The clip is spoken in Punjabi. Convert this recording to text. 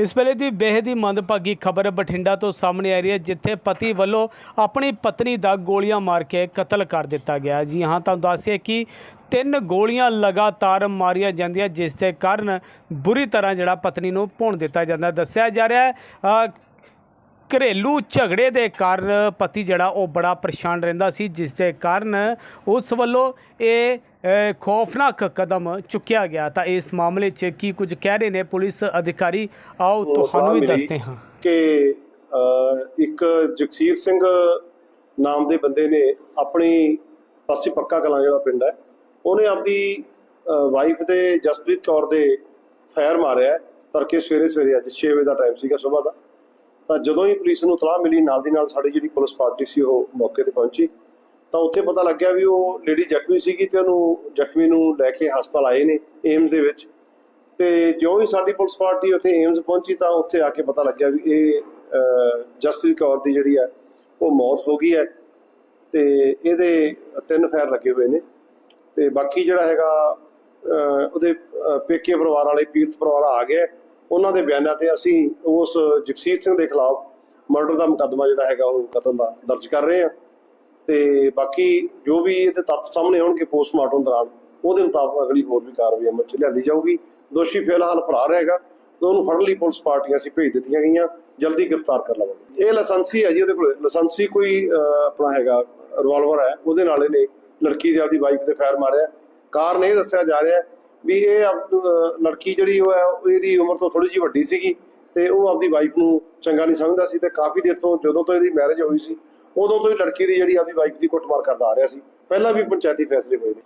ਇਸ ਵੇਲੇ ਦੀ ਬੇਹੱਦ ਹੀ ਮੰਦਭਾਗੀ ਖਬਰ ਬਠਿੰਡਾ ਤੋਂ ਸਾਹਮਣੇ ਆ ਰਹੀ ਹੈ, ਜਿੱਥੇ ਪਤੀ ਵੱਲੋਂ ਆਪਣੀ ਪਤਨੀ ਦਾ ਗੋਲੀਆਂ ਮਾਰ ਕੇ ਕਤਲ ਕਰ ਦਿੱਤਾ ਗਿਆ ਜੀ ਹਾਂ, ਤੁਹਾਨੂੰ ਦੱਸਿਆ ਕਿ ਤਿੰਨ ਗੋਲੀਆਂ ਲਗਾਤਾਰ ਮਾਰੀਆਂ ਜਾਂਦੀਆਂ, ਜਿਸ ਦੇ ਕਾਰਨ ਬੁਰੀ ਤਰ੍ਹਾਂ ਜਿਹੜਾ ਪਤਨੀ ਨੂੰ ਭੁੰਨ ਦਿੱਤਾ ਜਾਂਦਾ ਦੱਸਿਆ ਜਾ ਰਿਹਾ ਹੈ ਘਰੇਲੂ ਝਗੜੇ ਦੇ ਕਾਰਨ ਪਤੀ ਜਿਹੜਾ ਉਹ ਬੜਾ ਪਰੇਸ਼ਾਨ ਰਹਿੰਦਾ ਸੀ ਜਿਸ ਦੇ ਕਾਰਨ ਉਸ ਵੱਲੋਂ ਇਹ ਖੌਫਨਾਕ ਕਦਮ ਚੁੱਕਿਆ ਗਿਆ। ਤਾਂ ਇਸ ਮਾਮਲੇ 'ਚ ਕੀ ਕੁਝ ਕਹਿ ਰਹੇ ਨੇ ਪੁਲਿਸ ਅਧਿਕਾਰੀ? ਆਓ ਤੁਹਾਨੂੰ ਵੀ ਦੱਸਦੇ ਹਾਂ। ਕਿ ਇੱਕ ਜਗਸੀਰ ਸਿੰਘ ਨਾਮ ਦੇ ਬੰਦੇ ਨੇ ਆਪਣੀ ਪਾਸੀ ਪੱਕਾ ਕਲਾਂ ਜਿਹੜਾ ਪਿੰਡ ਹੈ ਉਹਨੇ ਆਪਦੀ ਵਾਈਫ ਦੇ ਜਸਪ੍ਰੀਤ ਕੌਰ ਦੇ ਫਾਇਰ ਮਾਰਿਆ। ਤੜਕੇ ਸਵੇਰੇ ਸਵੇਰੇ ਅੱਜ 6 ਵਜੇ ਦਾ ਟਾਈਮ ਸੀਗਾ ਸਵੇਰ ਦਾ। ਤਾਂ ਜਦੋਂ ਹੀ ਪੁਲਿਸ ਨੂੰ ਇਤਲਾਹ ਮਿਲੀ, ਨਾਲ ਦੀ ਨਾਲ ਸਾਡੀ ਜਿਹੜੀ ਪੁਲਿਸ ਪਾਰਟੀ ਸੀ, ਉਹ ਮੌਕੇ ਤੇ ਪਹੁੰਚੀ। ਤਾਂ ਉੱਥੇ ਪਤਾ ਲੱਗਿਆ ਵੀ ਉਹ ਲੇਡੀ ਜ਼ਖਮੀ ਸੀਗੀ ਤੇ ਉਹਨੂੰ ਜ਼ਖਮੀ ਨੂੰ ਲੈ ਕੇ ਹਸਪਤਾਲ ਆਏ ਨੇ ਏਮਸ ਦੇ ਵਿੱਚ। ਤੇ ਜੋ ਹੀ ਸਾਡੀ ਪੁਲਿਸ ਪਾਰਟੀ ਉੱਥੇ ਏਮਸ ਪਹੁੰਚੀ, ਤਾਂ ਉੱਥੇ ਆ ਕੇ ਪਤਾ ਲੱਗਿਆ ਵੀ ਇਹ ਜਸਪ੍ਰੀਤ ਕੌਰ ਦੀ ਜਿਹੜੀ ਹੈ, ਉਹ ਮੌਤ ਹੋ ਗਈ ਹੈ। ਤੇ ਇਹਦੇ ਤਿੰਨ ਫੈਰ ਲੱਗੇ ਹੋਏ ਨੇ। ਤੇ ਬਾਕੀ ਜਿਹੜਾ ਹੈਗਾ ਉਹਦੇ ਪੇਕੇ ਪਰਿਵਾਰ ਵਾਲੇ, ਪੀੜਤ ਪਰਿਵਾਰ ਆ ਗਿਆ। ਉਹਨਾਂ ਦੇ ਬਿਆਨਾਂ ਤੇ ਅਸੀਂ ਉਸ ਜਗਸੀਰ ਸਿੰਘ ਦੇ ਖਿਲਾਫ ਮਰਡਰ ਦਾ ਮੁਕੱਦਮਾ ਜਿਹੜਾ ਹੈਗਾ ਉਹ ਕਤਲ ਦਾ ਦਰਜ ਕਰ ਰਹੇ ਹਾਂ। ਤੇ ਬਾਕੀ ਜੋ ਵੀ ਇਹਦੇ ਤੱਥ ਸਾਹਮਣੇ ਆਉਣਗੇ ਪੋਸਟਮਾਰਟਮ ਦੌਰਾਨ ਉਹਦੇ ਮੁਤਾਬਕ ਅਗਲੀ ਹੋਰ ਵੀ ਕਾਰਵਾਈ ਅਮਲ ਚ ਲਿਆਂਦੀ ਜਾਊਗੀ। ਦੋਸ਼ੀ ਫਿਲਹਾਲ ਫਰਾਰ ਹੈਗਾ ਤੇ ਉਹਨੂੰ ਫੜਨ ਲਈ ਪੁਲਿਸ ਪਾਰਟੀਆਂ ਅਸੀਂ ਭੇਜ ਦਿੱਤੀਆਂ ਗਈਆਂ। ਜਲਦੀ ਗ੍ਰਿਫਤਾਰ ਕਰ ਲਵਾਂਗੇ। ਇਹ ਲਾਇਸੈਂਸੀ ਹੈ ਜੀ ਉਹਦੇ ਕੋਲ। ਲਾਇਸੈਂਸੀ ਕੋਈ ਅਹ, ਆਪਣਾ ਹੈਗਾ ਰਿਵਾਲਵਰ ਹੈ। ਉਹਦੇ ਨਾਲ ਇਹਨੇ ਲੜਕੀ ਦੇ ਆਪਦੀ ਵਾਈਫ ਤੇ ਫਾਇਰ ਮਾਰਿਆ। ਕਾਰਨ ਇਹ ਦੱਸਿਆ ਜਾ ਰਿਹਾ ਹੈ ਵੀ ਇਹ ਆਪ- ਲੜਕੀ ਜਿਹੜੀ ਉਹ ਹੈ ਇਹਦੀ ਉਮਰ ਤੋਂ ਥੋੜੀ ਜਿਹੀ ਵੱਡੀ ਸੀਗੀ ਤੇ ਉਹ ਆਪਦੀ ਵਾਈਫ ਨੂੰ ਚੰਗਾ ਨਹੀਂ ਸਮਝਦਾ ਸੀ ਤੇ ਕਾਫੀ ਦੇਰ ਤੋਂ ਜਦੋਂ ਤੋਂ ਇਹਦੀ ਮੈਰਿਜ ਹੋਈ ਸੀ, ਉਦੋਂ ਤੋਂ ਹੀ ਲੜਕੀ ਦੀ ਜਿਹੜੀ ਆਪਣੀ ਵਾਈਫ ਦੀ ਕੁੱਟਮਾਰ ਕਰਦਾ ਆ ਰਿਹਾ ਸੀ। ਪਹਿਲਾਂ ਵੀ ਪੰਚਾਇਤੀ ਫੈਸਲੇ ਹੋਏ ਨੇ।